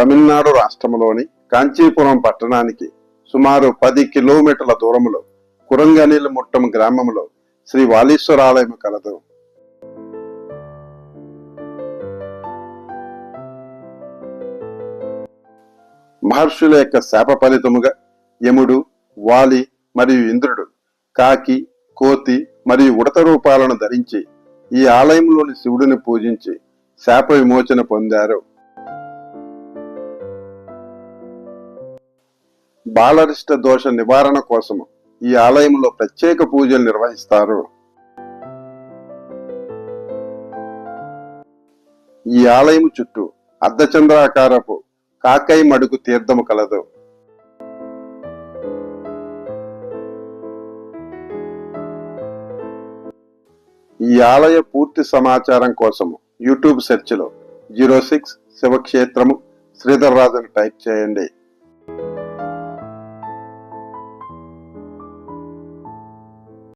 తమిళనాడు రాష్ట్రంలోని కాంచీపురం పట్టణానికి సుమారు పది కిలోమీటర్ల దూరంలో కురంగనీలు ముట్టం గ్రామంలో శ్రీ వాలీశ్వరాలయం కలదు. మహర్షుల యొక్క శాప ఫలితముగా యముడు వాలి మరియు ఇంద్రుడు కాకి కోతి మరియు ఉడత రూపాలను ధరించి ఈ ఆలయంలోని శివుడిని పూజించి శాప విమోచన పొందారు. బాలరిష్ట దోష నివారణ కోసము ఈ ఆలయంలో ప్రత్యేక పూజలు నిర్వహిస్తారు. ఈ ఆలయం చుట్టూ అర్ధచంద్రాకారపు కాకై మడుగు తీర్థము కలదు. ఈ ఆలయ పూర్తి సమాచారం కోసము యూట్యూబ్ సెర్చ్లో జీరో సిక్స్ శివక్షేత్రము శ్రీధర్ రాజును టైప్ చేయండి.